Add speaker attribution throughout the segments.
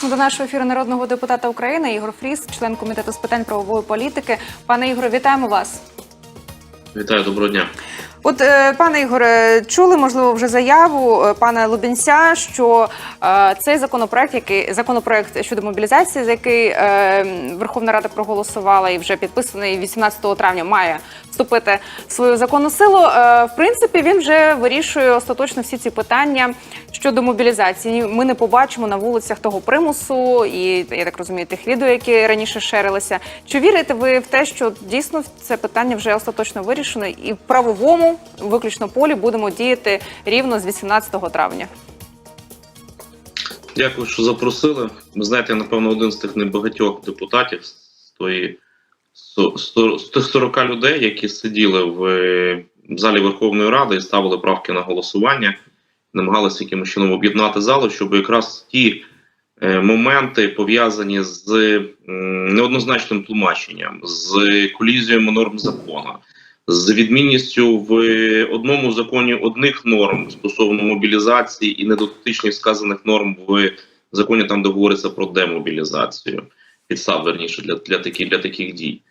Speaker 1: Запрошуємо до нашого ефіру народного депутата України Ігор Фріс, член комітету з питань правової політики. Пане Ігоре, вітаємо вас.
Speaker 2: Вітаю, доброго дня.
Speaker 1: От, е, пане Ігоре, чули можливо вже заяву е, пана Лубінця, що е, цей законопроект, який законопроект щодо мобілізації, за який е, Верховна Рада проголосувала і вже підписаний 18 травня, має вступити в свою законну силу. Е, в принципі, він вже вирішує остаточно всі ці питання щодо мобілізації. Ми не побачимо на вулицях того примусу і я так розумію, тих відео, які раніше шерилися. Чи вірите ви в те, що дійсно це питання вже остаточно вирішено, і в правовому виключно полі будемо діяти рівно з 18 травня?
Speaker 2: Дякую, що запросили. Ви знаєте, я, напевно, один з тих небагатьох депутатів з тої з тих 40 людей, які сиділи в е, залі Верховної Ради і ставили правки на голосування, намагалися якимось чином об'єднати залу, щоб якраз ті е, моменти пов'язані з неоднозначним тлумаченням, з колізіями норм закону, з відмінністю в одному законі одних норм стосовно мобілізації і недотичних сказаних норм в законі, там де говориться про демобілізацію, підстав верніше для, для, таких, для таких дій.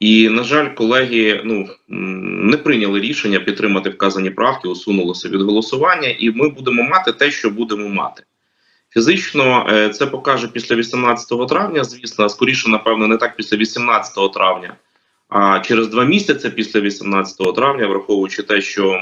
Speaker 2: І, на жаль, колеги ну, не прийняли рішення підтримати вказані правки, усунулися від голосування, і ми будемо мати те, що будемо мати. Фізично е, це покаже після 18 травня, звісно, скоріше, напевно, не так після 18 травня, а через два місяці після 18 травня, враховуючи те, що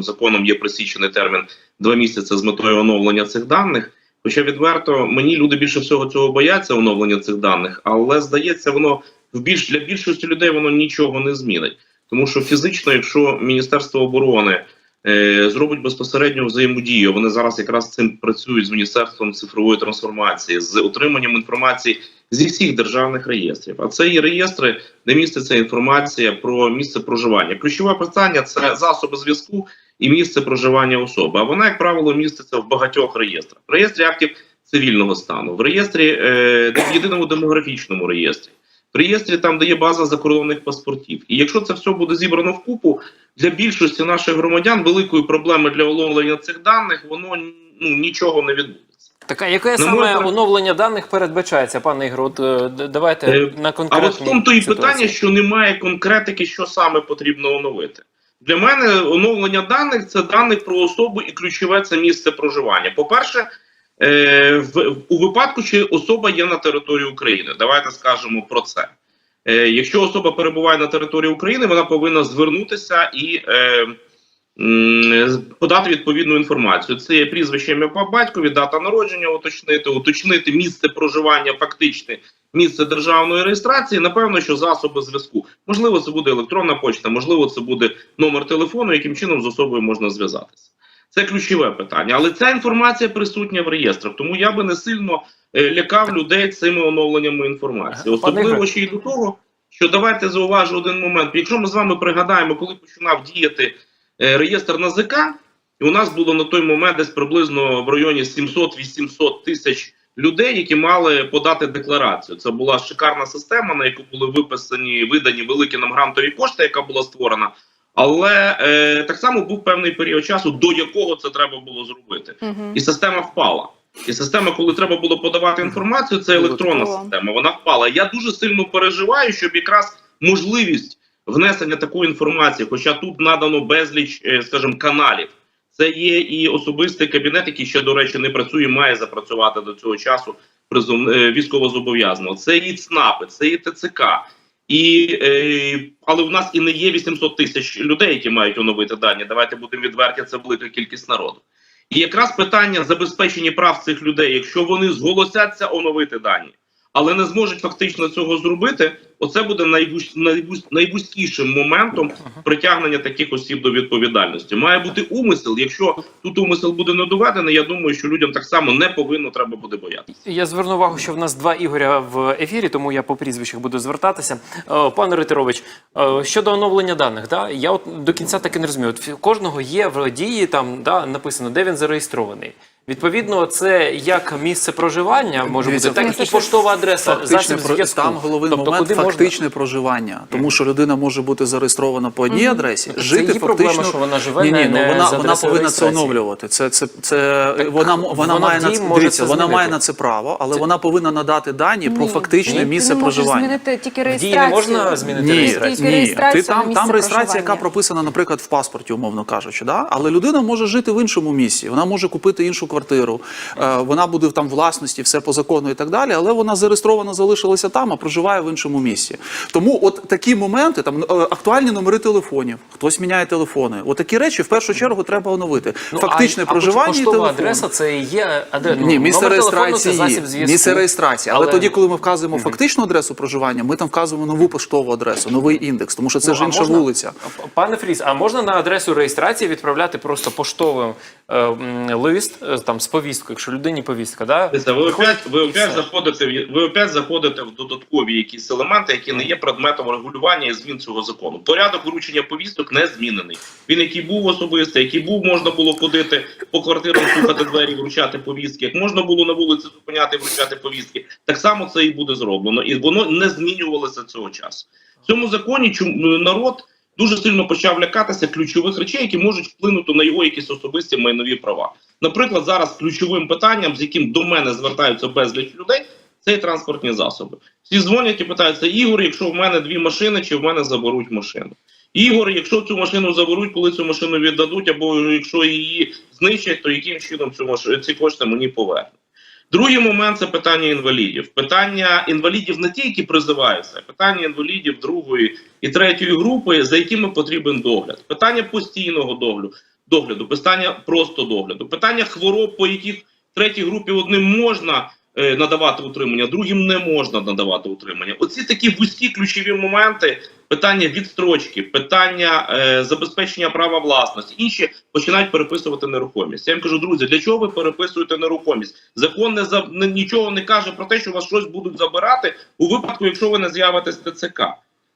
Speaker 2: законом є присічений термін два місяці з метою оновлення цих даних. Хоча відверто мені люди більше всього цього бояться оновлення цих даних, але здається, воно в більш для більшості людей воно нічого не змінить. Тому що фізично, якщо Міністерство оборони е, зробить безпосередньо взаємодію, вони зараз якраз цим працюють з міністерством цифрової трансформації, з отриманням інформації зі всіх державних реєстрів. А це є реєстри, де міститься інформація про місце проживання. Ключове питання це засоби зв'язку і місце проживання особи. А вона, як правило, міститься в багатьох реєстрах: в реєстрі актів цивільного стану, в реєстрі е, в єдиному демографічному реєстрі. В реєстрі там, де є база закордонних паспортів, і якщо це все буде зібрано в купу, для більшості наших громадян великої проблеми для оновлення цих даних воно ну нічого не відбудеться.
Speaker 3: Так, а яке саме
Speaker 2: мой
Speaker 3: оновлення даних передбачається, пане Ігор? От е, давайте
Speaker 2: Е,
Speaker 3: на
Speaker 2: А от в тому то і
Speaker 3: ситуації.
Speaker 2: питання, що немає конкретики, що саме потрібно оновити. Для мене оновлення даних це даних про особу і ключове це місце проживання. По-перше, е, в, у випадку, чи особа є на території України. Давайте скажемо про це. Е, якщо особа перебуває на території України, вона повинна звернутися і е, подати відповідну інформацію. Це є прізвище ім'я по батькові, дата народження, уточнити, уточнити місце проживання, фактичне місце державної реєстрації. Напевно, що засоби зв'язку. Можливо, це буде електронна почта, можливо, це буде номер телефону, яким чином з особою можна зв'язатися. Це ключове питання, але ця інформація присутня в реєстрах, тому я би не сильно е, лякав людей цими оновленнями інформації. Особливо ще й до того, що давайте зауважу один момент. Якщо ми з вами пригадаємо, коли починав діяти реєстр НАЗК, і у нас було на той момент десь приблизно в районі 700-800 тисяч людей, які мали подати декларацію. Це була шикарна система, на яку були виписані видані великі нам грантові кошти, яка була створена. Але е, так само був певний період часу, до якого це треба було зробити,
Speaker 1: Угу.
Speaker 2: і система впала. І система, коли треба було подавати інформацію, це електронна система. Вона впала. Я дуже сильно переживаю, щоб якраз можливість внесення такої інформації, хоча тут надано безліч, е, скажімо, каналів. Це є і особистий кабінет, який ще, до речі, не працює, має запрацювати до цього часу призов е, військовозобов'язаного. Це і ЦНАПи, це і ТЦК. І, е, але в нас і не є 800 тисяч людей, які мають оновити дані. Давайте будемо відверті, це велика кількість народу. І якраз питання забезпечення прав цих людей, якщо вони зголосяться оновити дані, але не зможуть фактично цього зробити, оце буде найвуз, найвуз, найвузькішим моментом притягнення таких осіб до відповідальності. Має бути умисел. Якщо тут умисел буде не доведений, я думаю, що людям так само не повинно треба буде боятися.
Speaker 3: Я зверну увагу, що в нас два Ігоря в ефірі, тому я по прізвищах буду звертатися. Е, Пане Ритерович, е, щодо оновлення даних, да, я от до кінця таки не розумію. От кожного є в дії там да, написано, де він зареєстрований. Відповідно, це як місце проживання може
Speaker 4: Дивіться,
Speaker 3: бути, так і поштова адреса,
Speaker 4: Фактичне
Speaker 3: засіб
Speaker 4: про-
Speaker 3: зв'язку.
Speaker 4: там головний
Speaker 3: тобто,
Speaker 4: момент фактичне проживання, тому що людина може бути зареєстрована по одній адресі,
Speaker 3: Це
Speaker 4: жити
Speaker 3: її проблема,
Speaker 4: фактично.
Speaker 3: що вона живе
Speaker 4: ні, ні,
Speaker 3: не-
Speaker 4: ну вона, вона повинна це оновлювати. Це це це вона вона,
Speaker 3: вона
Speaker 4: має на це дивіться, вона має на це право, але вона повинна надати дані про фактичне
Speaker 1: Ні,
Speaker 4: місце
Speaker 1: ти не можеш
Speaker 4: проживання.
Speaker 1: змінити тільки
Speaker 3: В дії не можна змінити
Speaker 4: Ні,
Speaker 3: реєстрацію?
Speaker 4: Ні. Ти там, там реєстрація, яка прописана, наприклад, в паспорті, умовно кажучи, да? але людина може жити в іншому місці. Вона може купити іншу квартиру, е, вона буде там власності, все по закону і так далі, але вона зареєстрована залишилася там, а проживає в іншому місці. Тому от такі моменти, там е, актуальні номери телефонів, хтось міняє телефони. От такі речі в першу чергу треба оновити.
Speaker 3: Ну,
Speaker 4: Фактичне
Speaker 3: а,
Speaker 4: проживання
Speaker 3: а
Speaker 4: і телефон.
Speaker 3: адреса це є адре... ну,
Speaker 4: Ні, місце
Speaker 3: номер телефону
Speaker 4: реєстрації. є. Місце реєстрації. Але,
Speaker 3: Але-
Speaker 4: тоді, коли ми вказуємо фактичну адресу проживання, ми там вказуємо нову поштову адресу, новий індекс, тому що це
Speaker 3: Ну,
Speaker 4: ж інша
Speaker 3: можна-
Speaker 4: вулиця.
Speaker 3: Пане Фріс, а можна на адресу реєстрації відправляти просто поштовим е, лист там з повісткою, якщо людині повістка, да?
Speaker 2: Дивіться, ви опять, ви
Speaker 3: і
Speaker 2: опять
Speaker 3: все.
Speaker 2: заходите в ви опять заходите в додаткові якісь елементи, які не є предметом регулювання і змін цього закону. Порядок вручення повісток не змінений. Він який був особистий, який був, можна було ходити по квартирам, слухати двері, вручати повістки. Як можна було на вулиці зупиняти, вручати повістки, так само це і буде зроблено, і воно не змінювалося цього часу. В цьому законі чому народ дуже сильно почав лякатися ключових речей, які можуть вплинути на його якісь особисті майнові права. Наприклад, зараз ключовим питанням, з яким до мене звертаються безліч людей, це транспортні засоби. Всі дзвонять і питаються: Ігор, якщо в мене дві машини, чи в мене заберуть машину? Ігор, якщо цю машину заберуть, коли цю машину віддадуть, або якщо її знищать, то яким чином цю маш... ці кошти мені повернуть? Другий момент це питання інвалідів. Питання інвалідів не ті, які призиваються, а питання інвалідів другої і третьої групи, за якими потрібен догляд. Питання постійного догляду, питання просто догляду, питання хвороб, по яких третій групі одним можна надавати утримання, другим не можна надавати утримання. Оці такі вузькі ключові моменти. Питання відстрочки, питання е, забезпечення права власності, інші починають переписувати нерухомість. Я їм кажу, друзі, для чого ви переписуєте нерухомість? Закон не за не, нічого не каже про те, що вас щось будуть забирати у випадку, якщо ви не з'явитесь ТЦК.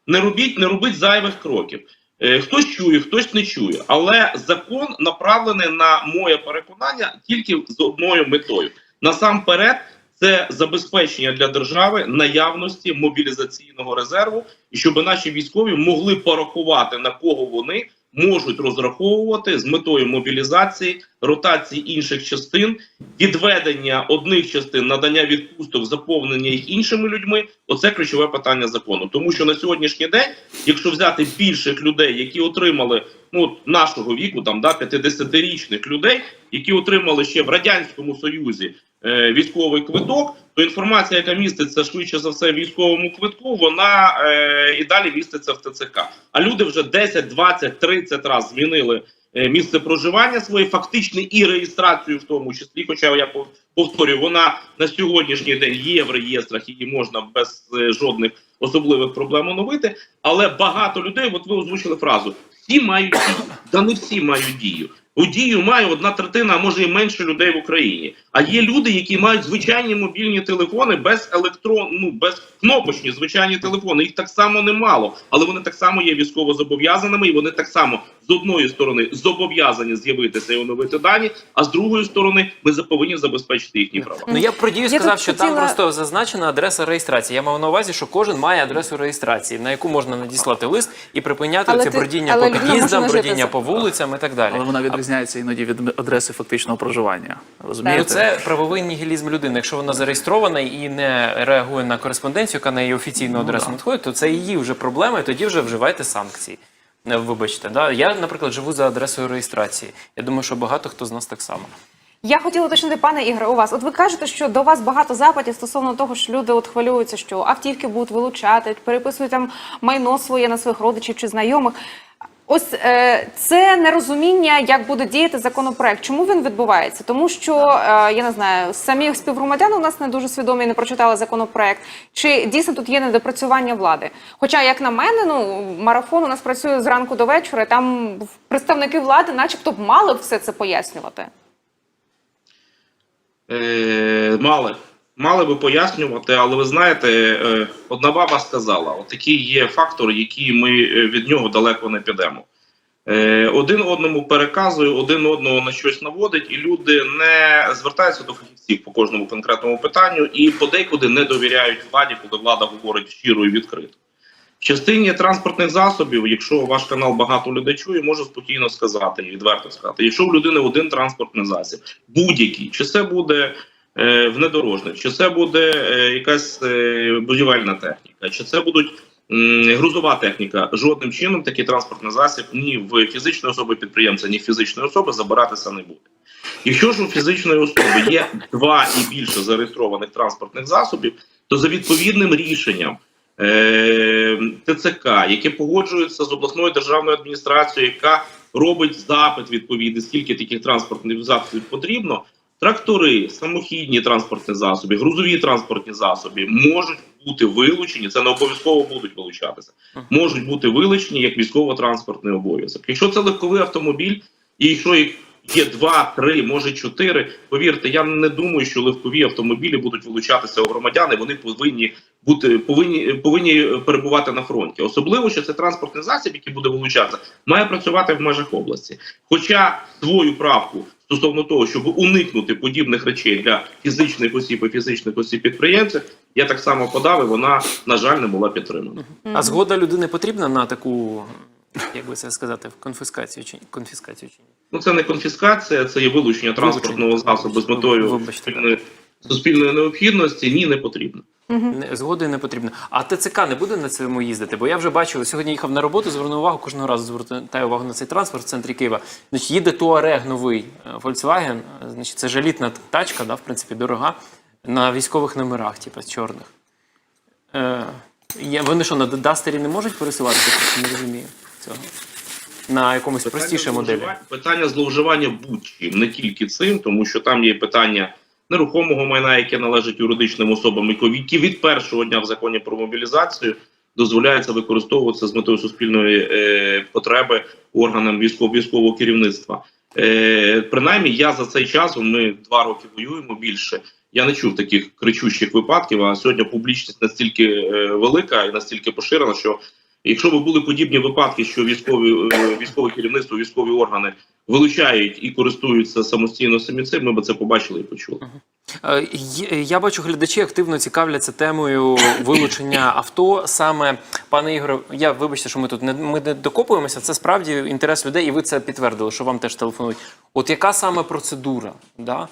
Speaker 2: Не робіть, не робіть зайвих кроків. Е, хтось чує, хтось не чує, але закон направлений на моє переконання тільки з одною метою. Насамперед, це забезпечення для держави наявності мобілізаційного резерву, і щоб наші військові могли порахувати на кого вони можуть розраховувати з метою мобілізації, ротації інших частин, відведення одних частин, надання відпусток, заповнення їх іншими людьми. Оце ключове питання закону. Тому що на сьогоднішній день, якщо взяти більших людей, які отримали ну нашого віку, там да 50-річних людей, які отримали ще в радянському союзі е, військовий квиток, то інформація, яка міститься швидше за все в військовому квитку, вона е, і далі міститься в ТЦК. А люди вже 10, 20, 30 разів змінили е, місце проживання своє, фактично і реєстрацію в тому числі. Хоча я повторюю, вона на сьогоднішній день є в реєстрах, її можна без е, жодних особливих проблем оновити. Але багато людей, от ви озвучили фразу: всі мають. Та не всі мають дію. У дію має одна третина, а може і менше людей в Україні. А є люди, які мають звичайні мобільні телефони без електрон, ну без кнопочні звичайні телефони. Їх так само немало, але вони так само є військово зобов'язаними, і вони так само з одної сторони зобов'язані з'явитися і оновити дані, а з другої сторони ми повинні забезпечити їхні права.
Speaker 3: Ну я про дію сказав, що там просто зазначена адреса реєстрації. Я мав на увазі, що кожен має адресу реєстрації, на яку можна надіслати лист і припиняти
Speaker 1: Але
Speaker 3: це
Speaker 1: ти-
Speaker 3: бродіння
Speaker 1: але
Speaker 3: по під'їздам, бродіння по вулицям і так далі.
Speaker 4: Але вона відрізняється іноді від адреси фактичного проживання.
Speaker 3: Ну,
Speaker 4: Розумієте?
Speaker 3: це правовий нігілізм людини. Якщо вона зареєстрована і не реагує на кореспонденцію, яка на її офіційну адресу
Speaker 4: да.
Speaker 3: надходить, то це її вже проблема, і тоді вже вживайте санкції. Не, Вибачте, да? я, наприклад, живу за адресою реєстрації. Я думаю, що багато хто з нас так само.
Speaker 1: Я хотіла уточнити, пане Ігоре, у вас. От ви кажете, що до вас багато запитів стосовно того, що люди от хвилюються, що автівки будуть вилучати, переписують там майно своє на своїх родичів чи знайомих. Ось е, це нерозуміння, як буде діяти законопроект. Чому він відбувається? Тому що е, я не знаю, самі співгромадян у нас не дуже свідомі, не прочитали законопроект. Чи дійсно тут є недопрацювання влади? Хоча, як на мене, ну марафон у нас працює зранку до вечора. і Там представники влади, начебто, б мали все це пояснювати.
Speaker 2: Е, мали. Мали би пояснювати, але ви знаєте, е, одна баба сказала: от такий є фактор, який ми е, від нього далеко не підемо. е, один одному переказує, один одного на щось наводить, і люди не звертаються до фахівців по кожному конкретному питанню і подекуди не довіряють владі, коли влада говорить щиро і відкрито. В частині транспортних засобів, якщо ваш канал багато людей чує, можу спокійно сказати і відверто сказати, якщо в людини один транспортний засіб, будь-який, чи це буде внедорожник, чи це буде е, якась е, будівельна техніка, чи це будуть грузова техніка, жодним чином такий транспортний засіб ні в фізичної особи підприємця, ні в фізичної особи забиратися не буде. Якщо ж у фізичної особи є два і більше зареєстрованих транспортних засобів, то за відповідним рішенням е, ТЦК, яке погоджується з обласною державною адміністрацією, яка робить запит відповідний, скільки таких транспортних засобів потрібно. Трактори, самохідні транспортні засоби, грузові транспортні засоби можуть бути вилучені. Це не обов'язково будуть вилучатися. Можуть бути вилучені як військово-транспортний обов'язок. Якщо це легковий автомобіль, і якщо їх є два, три, може чотири. Повірте, я не думаю, що легкові автомобілі будуть вилучатися у громадян. і Вони повинні бути повинні повинні перебувати на фронті. Особливо, що це транспортний засіб, який буде вилучатися, має працювати в межах області. Хоча свою правку стосовно того, щоб уникнути подібних речей для фізичних осіб і фізичних осіб підприємців, я так само подав, і вона на жаль не була підтримана.
Speaker 3: А згода людини потрібна на таку, як би це сказати, конфіскацію чи конфіскацію чи ні?
Speaker 2: Ну це не конфіскація, це є вилучення транспортного засобу з метою
Speaker 3: Вибачте.
Speaker 2: Суспільної, необхідності. Ні, не потрібно.
Speaker 3: Не, згоди не потрібно. А ТЦК не буде на цьому їздити? Бо я вже бачив, сьогодні їхав на роботу, звернув увагу, кожного разу звертаю увагу на цей транспорт в центрі Києва. Значить, їде Туарег новий е, Volkswagen, е, значить, це жалітна тачка, да, в принципі, дорога, на військових номерах, типу, чорних. Е, вони що, на Дастері не можуть пересуватися? Не розумію цього. На якомусь простіше моделі.
Speaker 2: питання зловживання будь-чим, не тільки цим, тому що там є питання нерухомого майна, яке належить юридичним особам, які- від першого дня в законі про мобілізацію дозволяється використовуватися з метою суспільної е, потреби органам військово військового керівництва. Е, принаймні, я за цей час ми два роки воюємо більше. Я не чув таких кричущих випадків. А сьогодні публічність настільки е, велика і настільки поширена, що Якщо б були подібні випадки, що військові е, військове керівництво, військові органи вилучають і користуються самостійно самі цим, ми б це побачили і почули.
Speaker 3: Е, Я бачу, глядачі активно цікавляться темою вилучення авто. Саме пане Ігоре, я вибачте, що ми тут не ми не докопуємося. Це справді інтерес людей, і ви це підтвердили, що вам теж телефонують. От яка саме процедура? Да?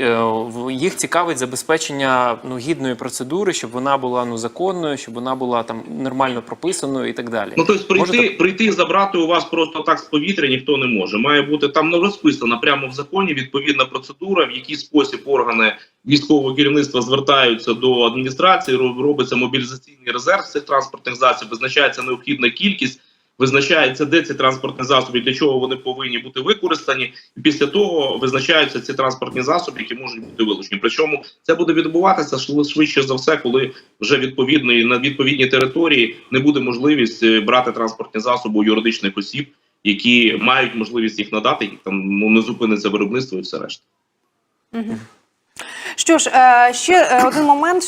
Speaker 3: Е, Їх цікавить забезпечення ну, гідної процедури, щоб вона була ну, законною, щоб вона була там нормально прописаною і так далі.
Speaker 2: Ну тобто прийти,
Speaker 3: Можете?
Speaker 2: прийти і забрати у вас просто так з повітря ніхто не може. Має бути там ну, розписана прямо в законі відповідна процедура, в який спосіб органи військового керівництва звертаються до адміністрації. Робиться мобілізаційний резерв цих транспортних засобів, визначається необхідна кількість. Визначається, де ці транспортні засоби, для чого вони повинні бути використані, і після того визначаються ці транспортні засоби, які можуть бути вилучені. Причому це буде відбуватися швидше за все, коли вже відповідної на відповідній території не буде можливість е, брати транспортні засоби у юридичних осіб, які мають можливість їх надати, і там ну, не зупиниться виробництво і все решта.
Speaker 1: Що ж, е, ще е, один момент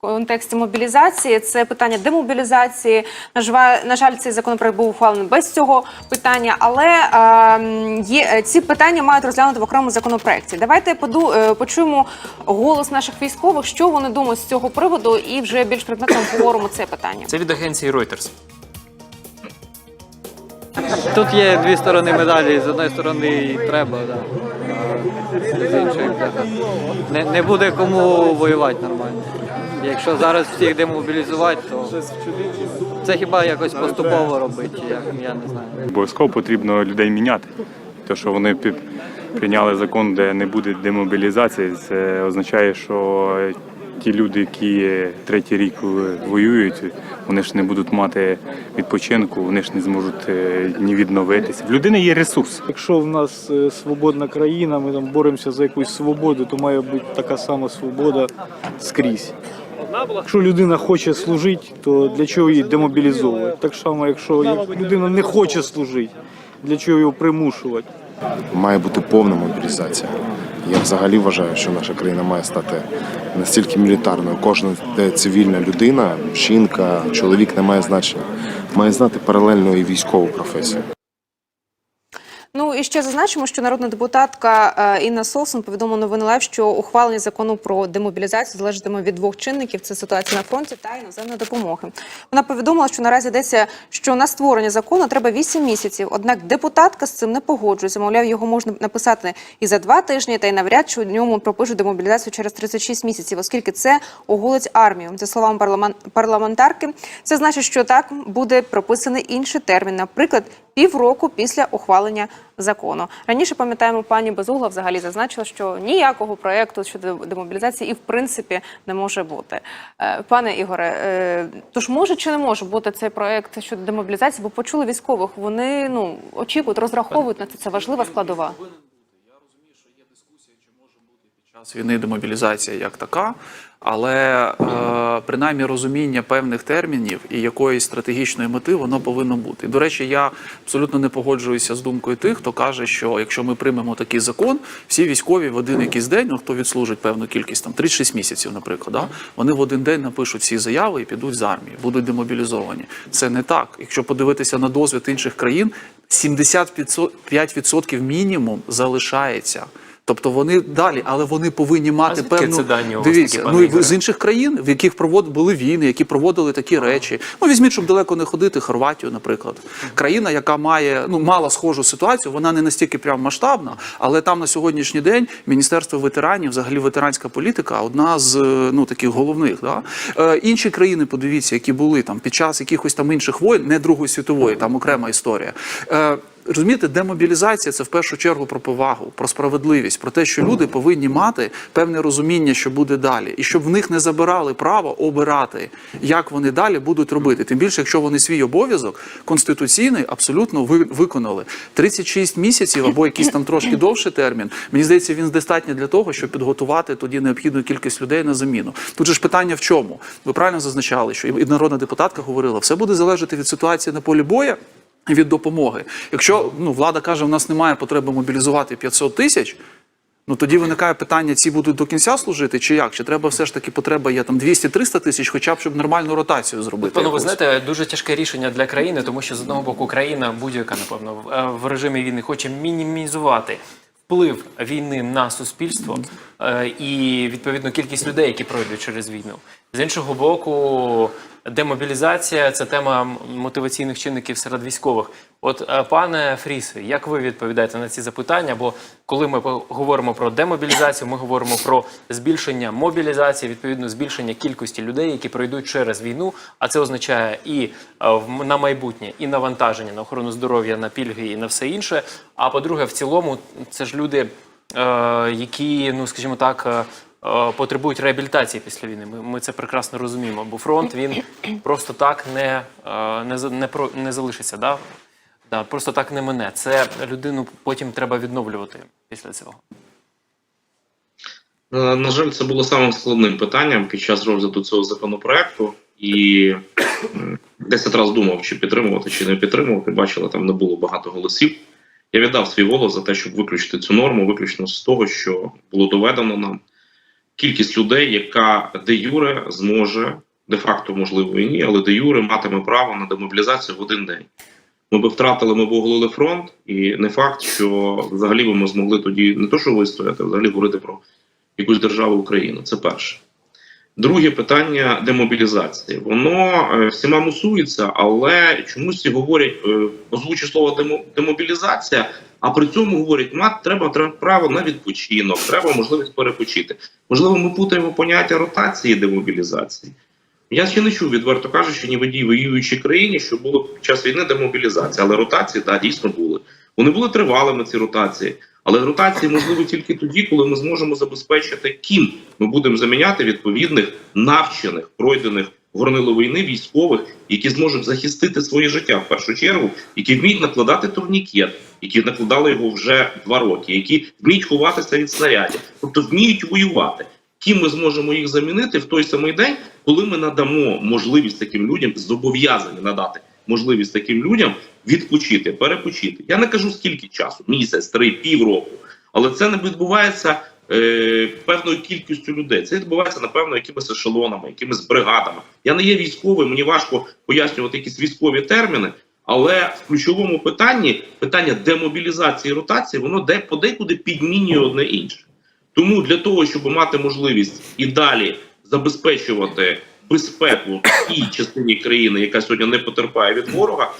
Speaker 1: контексті мобілізації це питання демобілізації. На жва- на жаль, цей законопроект був ухвалений без цього питання, але е, є е, ці питання мають розглянути в окремому законопроекті. Давайте поду, е, почуємо голос наших військових, що вони думають з цього приводу, і вже більш предметно обговоримо це питання.
Speaker 3: Це від агенції Reuters.
Speaker 5: Тут є дві сторони медалі. З одної сторони і треба, да. а з іншої не, не буде кому воювати нормально. Якщо зараз всіх демобілізувати, то це хіба якось поступово робити, я, я не знаю.
Speaker 6: Обов'язково потрібно людей міняти. Те, що вони прийняли закон, де не буде демобілізації, це означає, що ті люди, які третій рік воюють, вони ж не будуть мати відпочинку, вони ж не зможуть е, ні відновитися. В людини є ресурс.
Speaker 7: Якщо в нас е, свободна країна, ми там боремося за якусь свободу, то має бути така сама свобода скрізь. Якщо людина хоче служити, то для чого її демобілізовувати? Так само, якщо людина не хоче служити, для чого його примушувати?
Speaker 8: має бути повна мобілізація. Я взагалі вважаю, що наша країна має стати настільки мілітарною. Кожна цивільна людина, жінка, чоловік не має значення. Має знати паралельно і військову професію.
Speaker 1: Ну і ще зазначимо, що народна депутатка е, Інна Солсон повідомила новини Лайв, що ухвалення закону про демобілізацію залежатиме від двох чинників: це ситуація на фронті та іноземної допомоги. Вона повідомила, що наразі йдеться, що на створення закону треба 8 місяців. Однак депутатка з цим не погоджується. Мовляв, його можна написати і за два тижні, та й навряд чи у ньому пропишуть демобілізацію через 36 місяців, оскільки це оголить армію. За словами парламен- парламентарки, це значить, що так буде прописаний інший термін, наприклад, півроку після ухвалення закону. Раніше пам'ятаємо, пані Безугла взагалі зазначила, що ніякого проєкту щодо демобілізації і в принципі не може бути. Е, Пане Ігоре, е, тож може чи не може бути цей проєкт щодо демобілізації? Бо почули військових, вони ну очікують, розраховують на це. Це важлива складова.
Speaker 4: Час війни демобілізація як така, але е, принаймні розуміння певних термінів і якоїсь стратегічної мети воно повинно бути. І, До речі, я абсолютно не погоджуюся з думкою тих, хто каже, що якщо ми приймемо такий закон, всі військові в один якийсь день, ну хто відслужить певну кількість, там 36 місяців, наприклад, да, вони в один день напишуть всі заяви і підуть з армії, будуть демобілізовані. Це не так. Якщо подивитися на досвід інших країн, 75% мінімум залишається. Тобто вони далі, але вони повинні мати
Speaker 3: звідки
Speaker 4: певну
Speaker 3: це дані у вас
Speaker 4: дивіться.
Speaker 3: такі,
Speaker 4: ну і з інших країн, в яких провод були війни, які проводили такі речі. Ну візьміть, щоб далеко не ходити, Хорватію, наприклад, країна, яка має ну мала схожу ситуацію, вона не настільки прям масштабна, але там на сьогоднішній день міністерство ветеранів, взагалі ветеранська політика, одна з е, ну таких головних. Да? Е, інші країни, подивіться, які були там під час якихось там інших воєн, не Другої світової, там окрема історія. Е, Розумієте, демобілізація це в першу чергу про повагу, про справедливість, про те, що люди повинні мати певне розуміння, що буде далі, і щоб в них не забирали право обирати, як вони далі будуть робити. Тим більше, якщо вони свій обов'язок конституційний абсолютно ви- виконали. 36 місяців або якийсь там трошки довший термін. Мені здається, він достатньо для того, щоб підготувати тоді необхідну кількість людей на заміну. Тут же ж питання в чому? Ви правильно зазначали, що і народна депутатка говорила, все буде залежати від ситуації на полі боя і від допомоги. Якщо ну, влада каже, в нас немає потреби мобілізувати 500 тисяч, ну тоді виникає питання, ці будуть до кінця служити, чи як? Чи треба все ж таки потреба є там 200-300 тисяч, хоча б щоб нормальну ротацію зробити?
Speaker 3: Пане, ви знаєте, дуже тяжке рішення для країни, тому що з одного боку країна будь-яка, напевно, в- е, режимі війни хоче мінімізувати вплив війни на суспільство е, і відповідно кількість людей, які пройдуть через війну. З іншого боку, демобілізація це тема мотиваційних чинників серед військових. От, е, пане Фрісе, як ви відповідаєте на ці запитання? Бо коли ми говоримо про демобілізацію, ми говоримо про збільшення мобілізації, відповідно збільшення кількості людей, які пройдуть через війну. А це означає і е, на майбутнє, і навантаження на охорону здоров'я, на пільги і на все інше. А по-друге, в цілому, це ж люди, е, які, ну скажімо так. Е, Потребують реабілітації після війни. Ми, ми це прекрасно розуміємо. Бо фронт він просто так не, е, не, не, не залишиться. Да? Да, просто так не мине. Це людину потім треба відновлювати після цього.
Speaker 2: Е, На жаль, це було самим складним питанням під час розгляду цього законопроекту. І 10 разів думав, чи підтримувати, чи не підтримувати. Бачили, там не було багато голосів. Я віддав свій голос за те, щоб виключити цю норму, виключно з того, що було доведено нам кількість людей, яка де юре зможе, де-факто, можливо, і ні, але де юре матиме право на демобілізацію в один день. Ми би втратили, ми б оголили фронт, і не факт, що взагалі би ми змогли тоді не то, що вистояти, а взагалі говорити про якусь державу Україну. Це перше. Друге питання демобілізації. Воно е, всіма мусується, але чомусь всі говорять, е, озвучує слово демо, демобілізація, а при цьому говорять, мат, треба, треба право на відпочинок, треба можливість перепочити. Можливо, ми путаємо поняття ротації демобілізації. Я ще не чув, відверто кажучи, ні в одній воюючій країні, що було під час війни демобілізація. Але ротації, так, дійсно були. Вони були тривалими, ці ротації. Але ротації можливі тільки тоді, коли ми зможемо забезпечити, ким ми будемо заміняти відповідних навчених, пройдених горнило війни військових, які зможуть захистити своє життя в першу чергу, які вміють накладати турнікет, які накладали його вже два роки, які вміють ховатися від снарядів, тобто вміють воювати. Ким ми зможемо їх замінити в той самий день, коли ми надамо можливість таким людям, зобов'язані надати можливість таким людям відпочити, перепочити. Я не кажу скільки часу, місяць, три, півроку, але це не відбувається е, певною кількістю людей. Це відбувається напевно якимись ешелонами, якимись бригадами. Я не є військовим, мені важко пояснювати якісь військові терміни, Але в ключовому питанні питання демобілізації ротації, воно де подекуди підмінює одне інше. Тому для того, щоб мати можливість і далі забезпечувати безпеку в тій частині країни, яка сьогодні не потерпає від ворога,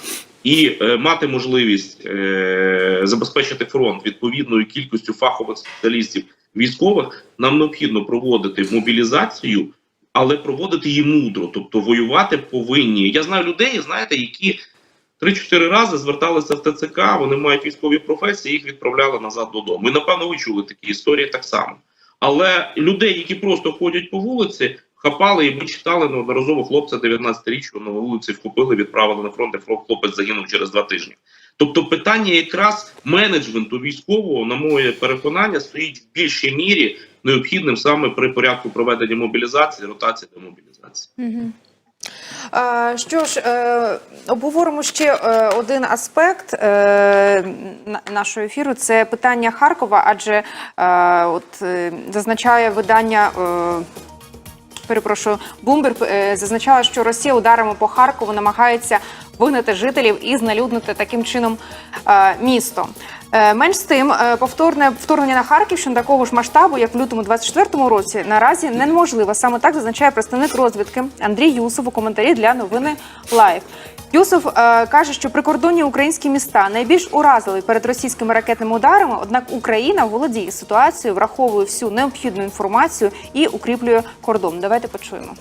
Speaker 2: і е, мати можливість е, забезпечити фронт відповідною кількістю фахових спеціалістів військових, нам необхідно проводити мобілізацію, але проводити її мудро, тобто воювати повинні. Я знаю людей, знаєте, які 3-4 рази зверталися в ТЦК, вони мають військові професії, їх відправляли назад додому. І напевно ви чули такі історії так само. Але людей, які просто ходять по вулиці, хапали, і ми читали неодноразово хлопця 19-річного на вулиці вхопили, відправили на фронт, і хлопець загинув через два тижні. Тобто питання якраз менеджменту військового, на моє переконання, стоїть в більшій мірі необхідним саме при порядку проведення мобілізації, ротації та мобілізації.
Speaker 1: Що ж, е, обговоримо ще е, один аспект е, на- нашого ефіру. Це питання Харкова, адже от зазначає видання. Перепрошую, Блумберг зазначала, що Росія ударами по Харкову намагається вигнати жителів і знелюднити таким чином е, місто. Е, менш з тим, е, повторне вторгнення на Харківщину такого ж масштабу, як в лютому 24-му році, наразі неможливо. Саме так зазначає представник розвідки Андрій Юсов у коментарі для новини Лайв. Юсов е, каже, що прикордонні українські міста найбільш уразили перед російськими ракетними ударами. Однак Україна володіє ситуацією, враховує всю необхідну інформацію і укріплює кордон. Давайте почуємо.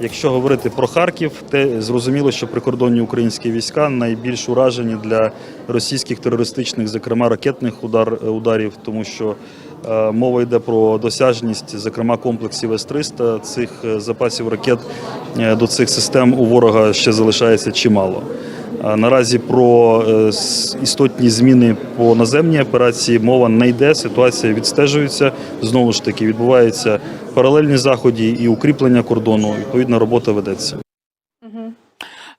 Speaker 9: Якщо говорити про Харків, те зрозуміло, що прикордонні українські війська найбільш уражені для російських терористичних, зокрема ракетних удар, ударів, тому що е, мова йде про досяжність, зокрема комплексів С-300. Цих е, запасів ракет е, до цих систем у ворога ще залишається чимало. Наразі про е, істотні зміни по наземній операції мова не йде. Ситуація відстежується. Знову ж таки, відбуваються паралельні заходи і укріплення кордону. Відповідна робота ведеться.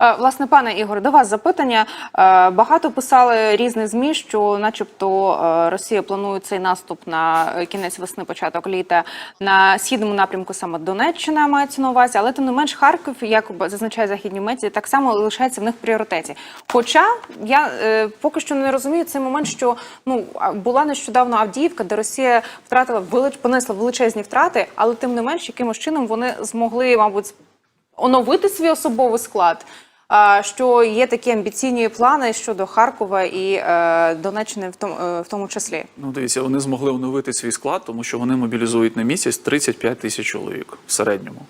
Speaker 1: Е, Власне, пане Ігор, до вас запитання. Е, Багато писали різні змі, що, начебто, е, Росія планує цей наступ на кінець весни, початок літа на східному напрямку, саме Донеччина мається на увазі, але тим не менш Харків, як зазначає західні медіа, так само лишається в них в пріоритеті. Хоча я поки що не розумію цей момент, що ну була нещодавно Авдіївка, де Росія втратила велич, понесла величезні втрати, але тим не менш, якимось чином вони змогли, мабуть, оновити свій особовий склад. Що є такі амбіційні плани щодо Харкова і е, Донеччини в тому, е, в тому числі.
Speaker 4: Ну, дивіться, вони змогли оновити свій склад, тому що вони мобілізують на місяць 35 тисяч чоловік в середньому.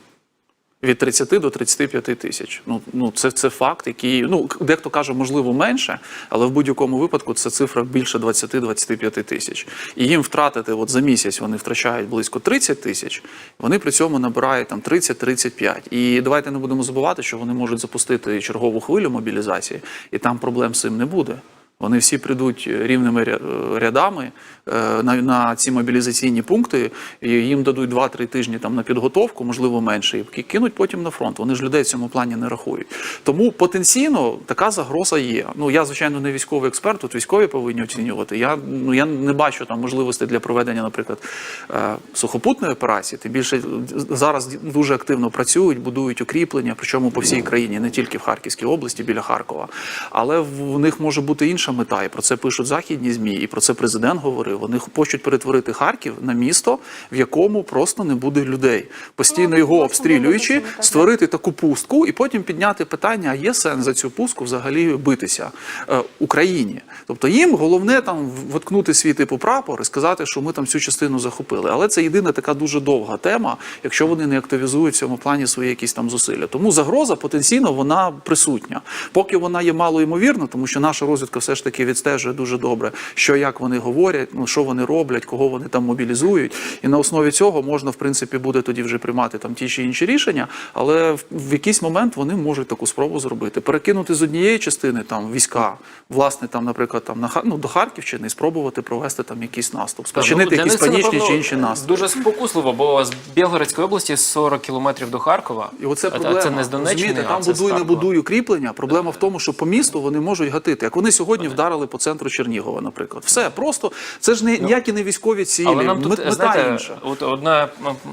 Speaker 4: Від 30 до 35 тисяч. Ну, ну це, це факт, який ну дехто каже, можливо, менше, але в будь-якому випадку це цифра більше 20-25 тисяч. І їм втратити от за місяць вони втрачають близько 30 тисяч. Вони при цьому набирають там 30-35. І давайте не будемо забувати, що вони можуть запустити чергову хвилю мобілізації, і там проблем з цим не буде. Вони всі прийдуть рівними рядами е, на, ці мобілізаційні пункти, і їм дадуть 2-3 тижні там на підготовку, можливо, менше, і кинуть потім на фронт. Вони ж людей в цьому плані не рахують. Тому потенційно така загроза є. Ну я звичайно не військовий експерт, тут військові повинні оцінювати. Я ну не бачу там можливостей для проведення, наприклад, е, сухопутної операції. Тим більше зараз дуже активно працюють, будують укріплення, причому по всій країні, не тільки в Харківській області, біля Харкова. Але в них може бути інша мета, і про це пишуть західні змі, і про це президент говорив. Вони хочуть перетворити Харків на місто, в якому просто не буде людей, постійно його обстрілюючи, створити таку пустку, і потім підняти питання: а є сенс за цю пустку взагалі битися е, Україні? Тобто їм головне там воткнути свій типу прапор і сказати, що ми там цю частину захопили. Але це єдина така дуже довга тема, якщо вони не активізують в цьому плані свої якісь там зусилля. Тому загроза потенційно вона присутня. Поки вона є мало ймовірна, тому що наша розвідка все ж таки відстежує дуже добре, що як вони говорять, ну що вони роблять, кого вони там мобілізують. І на основі цього можна, в принципі, буде тоді вже приймати там ті чи інші рішення, але в, в якийсь момент вони можуть таку спробу зробити. Перекинути з однієї частини там війська, власне, там, наприклад, там на ну, до Харківщини і спробувати провести там якийсь наступ, спочинити
Speaker 3: Ну,
Speaker 4: якісь панічні
Speaker 3: напевно,
Speaker 4: чи інші наступи.
Speaker 3: Дуже спокусливо, бо з Білгородської області 40 кілометрів до Харкова.
Speaker 4: І оце проблема.
Speaker 3: А це не з Донеччини, а
Speaker 4: там
Speaker 3: це
Speaker 4: будуй, не будуй укріплення. Проблема в тому, що по місту вони можуть гатити. Як вони сьогодні вдарили по центру Чернігова, наприклад. Все просто це ж не ніякі не військові цілі.
Speaker 3: Ну, Але нам тут,
Speaker 4: мет- мета
Speaker 3: знаєте,
Speaker 4: інша.
Speaker 3: от одна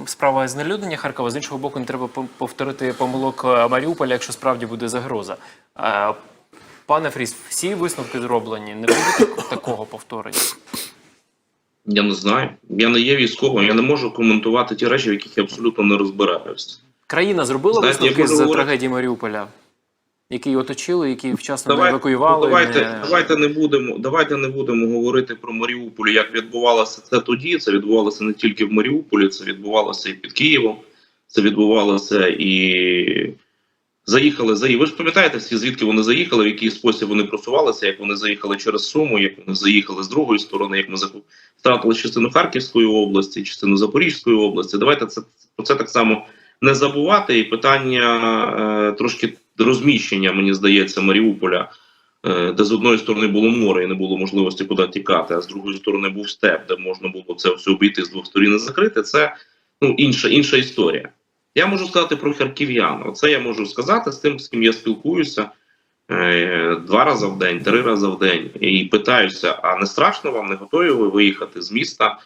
Speaker 3: справа знелюднення Харкова, з іншого боку, не треба повторити помилок е, Маріуполя, якщо справді буде загроза. Пане Фріс, всі висновки зроблені, не буде такого повторення.
Speaker 2: Я не знаю. Я не є військовим, я не можу коментувати ті речі, в яких я абсолютно не розбираюся.
Speaker 3: Країна зробила
Speaker 2: Знаєте,
Speaker 3: висновки з
Speaker 2: говорити-
Speaker 3: трагедії Маріуполя, який оточили, який вчасно не евакуювали.
Speaker 2: ну, давайте,
Speaker 3: не-
Speaker 2: давайте не будемо. Давайте не будемо говорити про Маріуполь, як відбувалося це тоді. Це відбувалося не тільки в Маріуполі, це відбувалося і під Києвом. Це відбувалося і заїхали за Ви ж пам'ятаєте всі, звідки вони заїхали, в який спосіб вони просувалися, як вони заїхали через Суму, як вони заїхали з другої сторони, як ми втратили частину Харківської області, частину Запорізької області. Давайте це про це так само не забувати. І питання е, трошки розміщення, мені здається, Маріуполя, е, де з одної сторони було море і не було можливості куди тікати, а з другої сторони був степ, де можна було це все обійти з двох сторін і закрити. Це ну інша інша історія. Я можу сказати про харків'ян. Оце я можу сказати з тим, з ким я спілкуюся е, два рази в день, три рази в день, і питаюся: а не страшно вам, не готові ви виїхати з міста?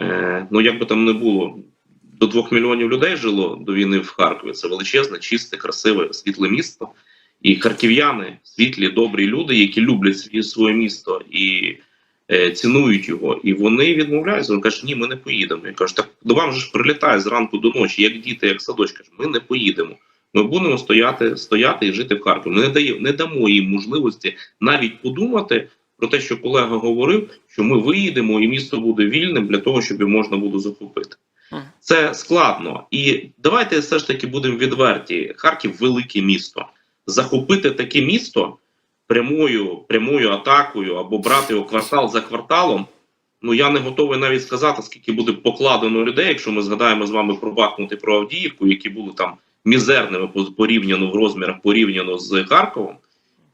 Speaker 2: Е, ну як би там не було, до двох мільйонів людей жило до війни в Харкові. Це величезне, чисте, красиве, світле місто. І харків'яни, світлі, добрі люди, які люблять своє місто і е, цінують його. І вони відмовляються. Вони кажуть, ні, ми не поїдемо. Я кажу, так до вам же ж прилітає зранку до ночі, як діти, як садочка. Ми не поїдемо. Ми будемо стояти, стояти і жити в Харкові. Ми не даємо, не дамо їм можливості навіть подумати про те, що колега говорив, що ми виїдемо і місто буде вільним для того, щоб його можна було захопити. Це складно. І давайте все ж таки будемо відверті. Харків велике місто. Захопити таке місто прямою, прямою атакою або брати його квартал за кварталом. Ну я не готовий навіть сказати, скільки буде покладено людей, якщо ми згадаємо з вами про Бахмут і про Авдіївку, які були там мізерними порівняно в розмірах порівняно з Харковом.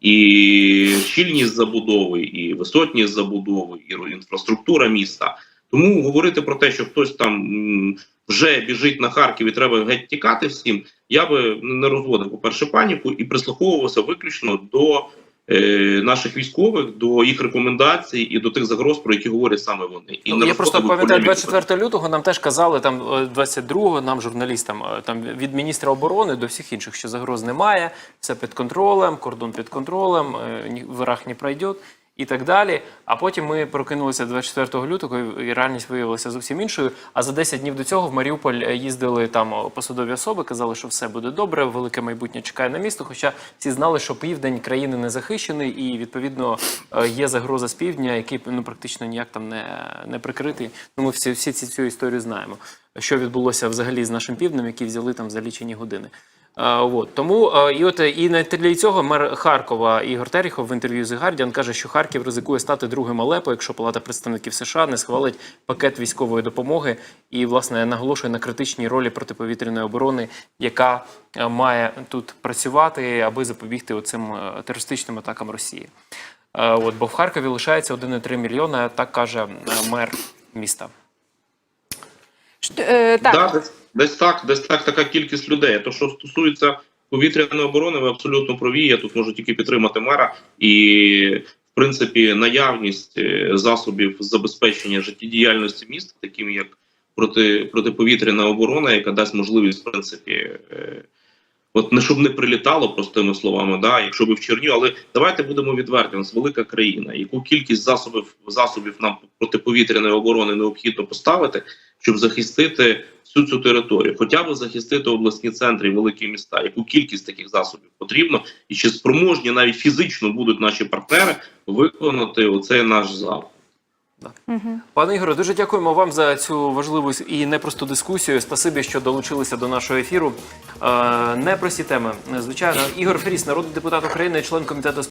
Speaker 2: І щільність забудови, і висотність забудови, і інфраструктура міста. Тому говорити про те, що хтось там вже біжить на Харків і треба геть тікати всім, я би не розводив, по-перше, паніку і прислуховувався виключно до е, наших військових, до їх рекомендацій і до тих загроз, про які говорять саме вони. І
Speaker 3: Ну,
Speaker 2: не
Speaker 3: я просто пам'ятаю, 24 лютого нам теж казали, там е, 22-го нам журналістам, е, там від міністра оборони до всіх інших, що загроз немає, все під контролем, кордон під контролем, е, враг не пройде і так далі. А потім ми прокинулися 24 лютого, і реальність виявилася зовсім іншою. А за 10 днів до цього в Маріуполь е, їздили там посадові особи, казали, що все буде добре, велике майбутнє чекає на місто. Хоча всі знали, що південь країни не захищений, і відповідно е, є загроза з півдня, який ну практично ніяк там не, не прикритий. Ну ми всі, всі ці цю історію знаємо. Що відбулося взагалі з нашим півднем, які взяли там за лічені години. Е, от. Тому і от е, і на тлі цього мер Харкова Ігор Терехов в інтерв'ю з Guardian каже, що Харків ризикує стати другим Алепо, якщо Палата представників США не схвалить пакет військової допомоги і власне наголошує на критичній ролі протиповітряної оборони, яка е, має тут працювати, аби запобігти оцим е, терористичним атакам Росії. От, бо в Харкові лишається 1,3 мільйона, так каже мер міста.
Speaker 1: Ш- е, так.
Speaker 2: Да, десь, так, десь так така кількість людей. То, що стосується повітряної оборони, ви абсолютно праві. Я тут можу тільки підтримати мера. І, в принципі, наявність е, засобів забезпечення життєдіяльності міста, таким як проти, протиповітряна оборона, яка дасть можливість, в принципі, е, от не щоб не прилітало простими словами, да, якщо би в Черню, але давайте будемо відверті, у нас велика країна. Яку кількість засобів засобів нам протиповітряної оборони необхідно поставити, щоб захистити всю цю територію, хоча б захистити обласні центри і великі міста. Яку кількість таких засобів потрібно, і чи спроможні навіть фізично будуть наші партнери виконати оцей наш запит?
Speaker 3: Пане Ігоре, дуже дякуємо вам за цю важливу і непросту дискусію. Спасибі, що долучилися до нашого ефіру. Е, Непрості теми. Звичайно, Ігор Фріс, народний депутат України, член комітету